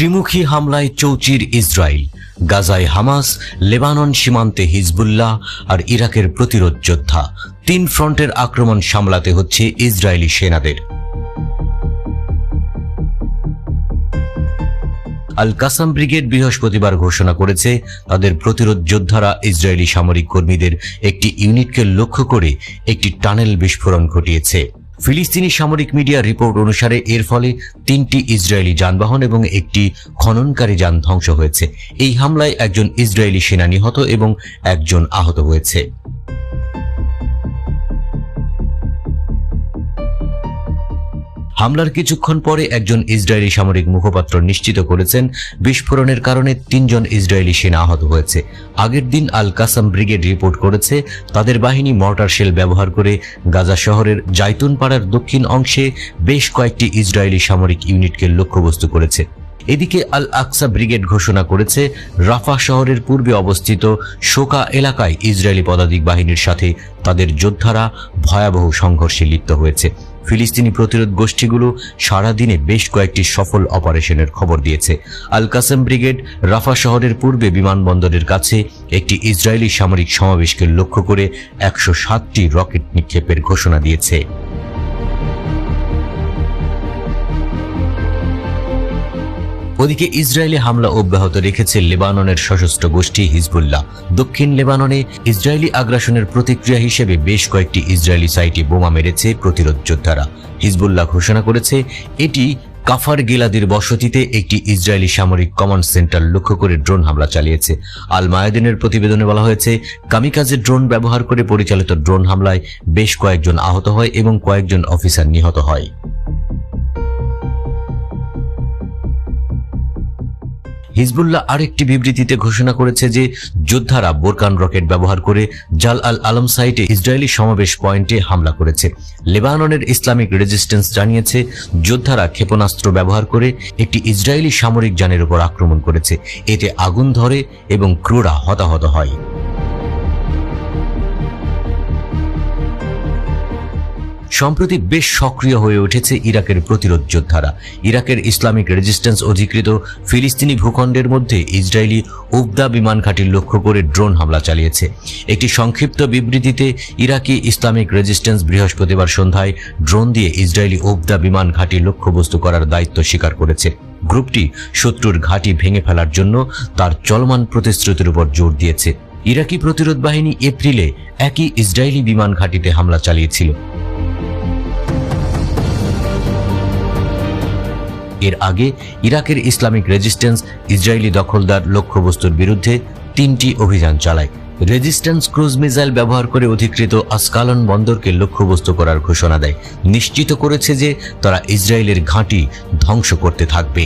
ত্রিমুখী হামলায় চৌচির ইসরায়েল, গাজায় হামাস, লেবানন সীমান্তে হিজবুল্লাহ আর ইরাকের প্রতিরোধ যোদ্ধা। তিন ফ্রন্টের আক্রমণ সামলাতে হচ্ছে ইসরায়েলি সেনাদের। আল কাসাম ব্রিগেড বৃহস্পতিবার ঘোষণা করেছে, তাদের প্রতিরোধ যোদ্ধারা ইসরায়েলি সামরিক কর্মীদের একটি ইউনিটকে লক্ষ্য করে একটি টানেল বিস্ফোরণ ঘটিয়েছে। ফিলিস্তিনি সামরিক মিডিয়ার রিপোর্ট অনুসারে, এর ফলে তিনটি ইসরায়েলি যানবাহন এবং একটি খননকারী যান ধ্বংস হয়েছে। এই হামলায় একজন ইসরায়েলি সেনা নিহত এবং একজন আহত হয়েছে। হামলার কিছুক্ষণ পরে একজন ইসরায়েলি সামরিক মুখপাত্র নিশ্চিত করেছেন, বিস্ফোরণের কারণে তিনজন ইসরায়েলি সেনা আহত হয়েছে। আগের দিন আল কাসাম ব্রিগেড রিপোর্ট করেছে, তাদের বাহিনী মর্টার শেল ব্যবহার করে গাজা শহরের জাইতুন পাড়ার দক্ষিণ অংশে বেশ কয়েকটি ইসরায়েলি সামরিক ইউনিটকে লক্ষ্যবস্তু করেছে। এদিকে আল আকসা ব্রিগেড ঘোষণা করেছে, রাফা শহরের পূর্বে অবস্থিত শোকা এলাকায় ইসরায়েলি পদাতিক বাহিনীর সাথে তাদের যোদ্ধারা ভয়াবহ সংঘর্ষে লিপ্ত হয়েছে। ফিলিস্তিনি প্রতিরোধ গোষ্ঠীগুলো সারাদিনে বেশ কয়েকটি সফল অপারেশনের খবর দিয়েছে। আল কাসেম ব্রিগেড রাফা শহরের পূর্বে বিমানবন্দরের কাছে একটি ইসরায়েলি সামরিক সমাবেশকে লক্ষ্য করে একশো সাতটি রকেট নিক্ষেপের ঘোষণা দিয়েছে। ওদিকে ইসরায়েলি হামলা অব্যাহত রেখেছে লেবাননের সশস্ত্র গোষ্ঠী হিজবুল্লাহ। দক্ষিণ লেবাননে ইসরায়েলি আগ্রাসনের প্রতিক্রিয়া হিসেবে বেশ কয়েকটি ইসরায়েলি সাইটে বোমা মেরেছে প্রতিরোধ যোদ্ধারা। হিজবুল্লাহ ঘোষণা করেছে, এটি কাফার গিলাদির বসতিতে একটি ইসরায়েলি সামরিক কমান্ড সেন্টার লক্ষ্য করে ড্রোন হামলা চালিয়েছে। আল মায়াদিনের প্রতিবেদনে বলা হয়েছে, কামিকাজে ড্রোন ব্যবহার করে পরিচালিত ড্রোন হামলায় বেশ কয়েকজন আহত হয় এবং কয়েকজন অফিসার নিহত হয়। হিজবুল্লাহ আরেকটি বিবৃতিতে ঘোষণা করেছে যে যোদ্ধারা বোরকান রকেট ব্যবহার করে জাল আল আলম সাইটে ইসরায়েলি সমাবেশ পয়েন্টে হামলা করেছে। লেবাননের ইসলামিক রেজিস্ট্যান্স জানিয়েছে, যোদ্ধারা ক্ষেপণাস্ত্র ব্যবহার করে একটি ইসরায়েলি সামরিক যানের উপর আক্রমণ করেছে। এতে আগুন ধরে এবং ক্রুরা হতাহত হয়। সম্প্রতি বেশ সক্রিয় হয়ে উঠেছে ইরাকের প্রতিরোধ যোদ্ধারা। ইরাকের ইসলামিক রেজিস্ট্যান্স অধিকৃত ফিলিস্তিনি ভূখণ্ডের মধ্যে ইসরায়েলি উবদা বিমান ঘাঁটি লক্ষ্য করে ড্রোন হামলা চালিয়েছে। একটি সংক্ষিপ্ত বিবৃতিতে ইরাকি ইসলামিক রেজিস্ট্যান্স বৃহস্পতিবার সন্ধ্যায় ড্রোন দিয়ে ইসরায়েলি উবদা বিমান ঘাঁটি লক্ষ্যবস্তু করার দায়িত্ব স্বীকার করেছে। গ্রুপটি শত্রুর ঘাঁটি ভেঙে ফেলার জন্য তার চলমান প্রতিশ্রুতির উপর জোর দিয়েছে। ইরাকি প্রতিরোধ বাহিনী এপ্রিলে একই ইসরায়েলি বিমান ঘাঁটিতে হামলা চালিয়েছিল। এর আগে ইরাকের ইসলামিক রেজিস্ট্যান্স ইসরায়েলি দখলদার লক্ষ্যবস্তুর বিরুদ্ধে তিনটি অভিযান চালায়। রেজিস্ট্যান্স ক্রুজ মিসাইল ব্যবহার করে অধিকৃত আসকালন বন্দরকে লক্ষ্যবস্তু করার ঘোষণা দেয়। নিশ্চিত করেছে যে তারা ইসরায়েলের ঘাঁটি ধ্বংস করতে থাকবে।